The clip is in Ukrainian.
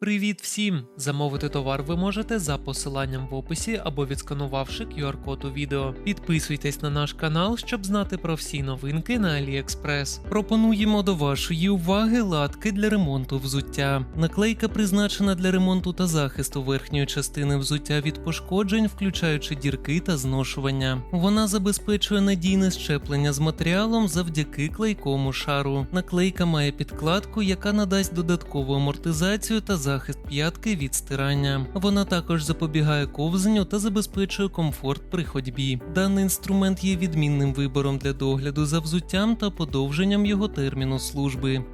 Привіт всім! Замовити товар ви можете за посиланням в описі або відсканувавши QR-код у відео. Підписуйтесь на наш канал, щоб знати про всі новинки на AliExpress. Пропонуємо до вашої уваги латки для ремонту взуття. Наклейка призначена для ремонту та захисту верхньої частини взуття від пошкоджень, включаючи дірки та зношування. Вона забезпечує надійне щеплення з матеріалом завдяки клейкому шару. Наклейка має підкладку, яка надасть додаткову амортизацію та захист п'ятки від стирання. Вона також запобігає ковзанню та забезпечує комфорт при ходьбі. Даний інструмент є відмінним вибором для догляду за взуттям та подовженням його терміну служби.